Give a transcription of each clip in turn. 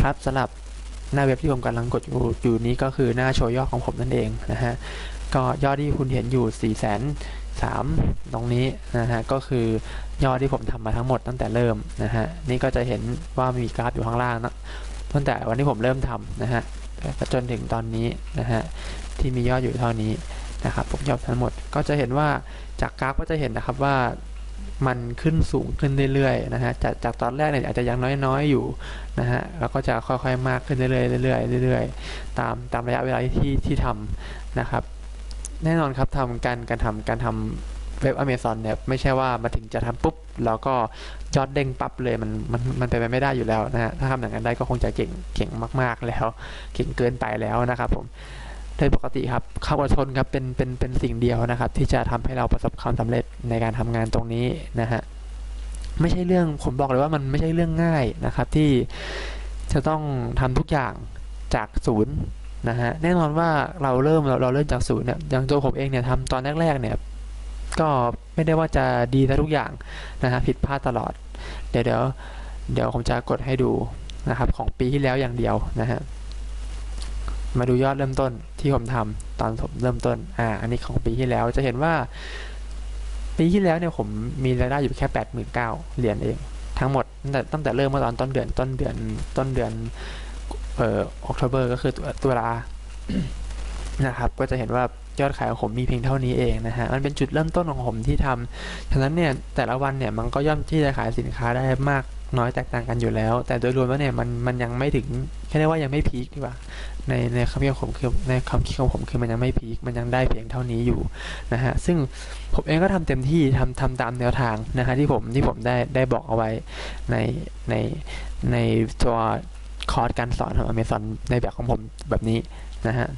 ครับสำหรับหน้าเว็บที่ผมกำลังกดอยู่อยู่นี้ก็คือหน้าโชว์ยอดของผมนั่นเองนะฮะก็ยอดที่คุณเห็นอยู่4ี่แสนสามตรงนี้นะฮะก็คือยอดที่ผมทำมาทั้งหมดตั้งแต่เริ่มนะฮะนี่ก็จะเห็นว่ามีกราฟอยู่ข้างล่างนะตั้งแต่วันที่ผมเริ่มทำนะฮะจนถึงตอนนี้นะฮะที่มียอดอยู่เท่านี้นะครับผมยอดทั้งหมดก็จะเห็นว่าจากกราฟก็จะเห็นนะครับว่า มันขึ้นสูงขึ้นเรื่อยๆนะฮะจากจากตอนแรกเนี่ยอาจจะยังน้อยๆอยู่นะฮะแล้วก็จะค่อยๆมากขึ้นเรื่อยๆเรื่อยๆเรื่อยๆตามตามระยะเวลาที่ที่ทำนะครับ แน่นอนครับทำการการทำการทำเว็บ Amazon เนี่ยไม่ใช่ว่ามาถึงจะทำปุ๊บแล้วก็ยอดเด้งปั๊บเลยมันมันมันไปไม่ได้อยู่แล้วนะฮะถ้าทำอย่างนั้นได้ก็คงจะเก่งเก่งมากๆแล้ว เก่งเกินไปแล้วนะครับผม ดยปกติครับความอดทนครับเป็นเป็นเป็นสิ่งเดียวนะครับ ที่จะทำให้เราประสบความสำเร็จในการทำงานตรงนี้นะฮะไม่ใช่เรื่องผมบอกเลยว่ามันไม่ใช่เรื่องง่ายนะครับ ที่จะต้องทำทุกอย่างจากศูนย์นะฮะแน่นอนว่าเราเริ่มเราเราเริ่มจากศูนย์เนี่ยอย่างตัวผมเองเนี่ยทำตอนแรกๆเนี่ยก็ไม่ได้ว่าจะดีซะทุกอย่างนะฮะผิดพลาดตลอด เดี๋ยวเดี๋ยวเดี๋ยวผมจะกดให้ดูนะครับของปีที่แล้วอย่างเดียวนะฮะ มาดูยอดเริ่มต้นที่ผมทำตอนผมเริ่มต้น อ่า อันนี้ของปีที่แล้วจะเห็นว่า ปีที่แล้วเนี่ยผมมีรายได้อยู่แค่แปดหมื่นเก้าเหรียญเอง ทั้งหมดตั้งแต่ตั้งแต่เริ่มเมื่อตอนต้นเดือนต้นเดือนต้นเดือนเอ่อออกโบอร์ก็คือตัวตัวลานะครับ ก็จะเห็นว่า ยอดขายของผมมีเพียงเท่านี้เองนะฮะ มันเป็นจุดเริ่มต้นของผมที่ทำฉะนั้นเนี่ยแต่ละวันเนี่ยมันก็ย่อมที่จะขายสินค้าได้มากน้อยแตกต่างกันอยู่แล้ว แต่โดยรวมแล้วเนี่ยมันมันยังไม่ถึงแค่ได้ว่ายังไม่พีคดีกว่าในในคำคิดของผมคือในความคิดของผมคือมันยังไม่พีคมันยังได้เพียงเท่านี้อยู่นะฮะซึ่งผมเองก็ทำเต็มที่ทำทำตามแนวทางนะฮะที่ผมที่ผมได้ได้บอกเอาไว้ในในในตัวคอร์สการสอนของ Amazon ในแบบของผมแบบนี้นะฮะ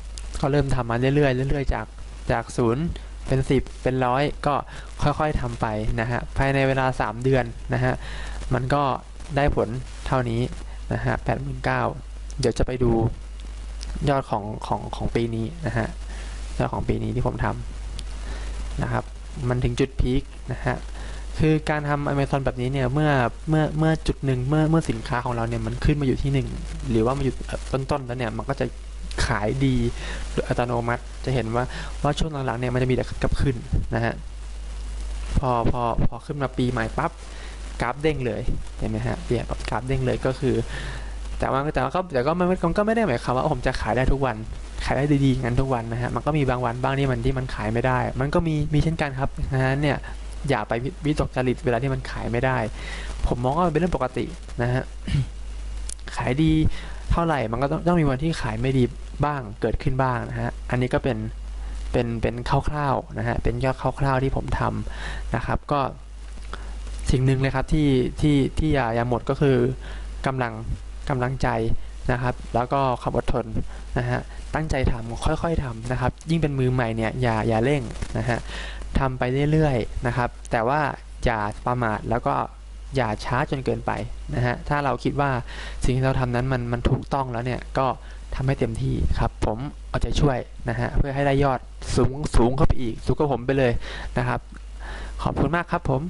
ก็เริ่มทำมาเรื่อยๆเรื่อยๆจากจากศูนย์เป็นสิบเป็นร้อยก็ค่อยๆทำไปนะฮะภายในเวลา 3 เดือนนะฮะมันก็ได้ผลเท่านี้นะฮะแปดหมื่นเก้าเดี๋ยวจะไปดูยอดของของของปีนี้นะฮะยอดของปีนี้ที่ผมทำนะครับมันถึงจุดพีคนะฮะคือการทำ Amazon แบบนี้เนี่ยเมื่อเมื่อเมื่อจุดหนึ่งเมื่อเมื่อสินค้าของเราเนี่ยมันขึ้นมาอยู่ที่หนึ่งหรือว่ามาอยู่ต้นๆแล้วเนี่ยมันก็จะ ขายดีโดยอัตโนมัติจะเห็นว่าว่าช่วงหลังๆเนี่ยมันจะมีแต่กับขึ้นนะฮะพอพอพอขึ้นมาปีใหม่ปั๊บกราฟเด้งเลยเห็นไหมฮะเปลี่ยนแบบกราฟเด้งเลยก็คือ แต่ว่าแต่ว่าก็แต่ก็ไม่ก็ไม่ได้หมายความว่าผมจะขายได้ทุกวันขายได้ดีๆงั้นทุกวันนะฮะมันก็มีบางวันบ้างที่มันที่มันขายไม่ได้ มันก็มีมีเช่นกันครับนะฮะเนี่ยอย่าไปวิตกจริตเวลาที่มันขายไม่ได้ ผมมองว่ามันเป็นเรื่องปกตินะฮะ ขายดีเท่าไหร่มันก็ต้องต้องมีวันที่ขายไม่ดีบ้างเกิดขึ้นบ้างนะฮะอันนี้ก็เป็นเป็นเป็นคร่าวๆนะฮะเป็นยอดคร่าวๆที่ผมทำนะครับ ก็สิ่งหนึ่งเลยครับที่ที่ที่อย่าอย่าหมดก็คือกำลังกำลังใจนะครับ แล้วก็ความอดทนนะฮะตั้งใจทำค่อยๆทำนะครับ ยิ่งเป็นมือใหม่เนี่ยอย่าอย่าเร่งนะฮะทำไปเรื่อยๆนะครับ แต่ว่าอย่าประมาทแล้วก็ อย่าช้าจนเกินไปนะฮะถ้าเราคิดว่าสิ่งที่เราทำนั้นมันมันถูกต้องแล้วเนี่ยก็ทำให้เต็มที่ครับ ผมเอาใจช่วยนะฮะเพื่อให้ได้ยอดสูงสูงเข้าไปอีกสูงกว่าผมไปเลยนะครับ ขอบคุณมากครับผม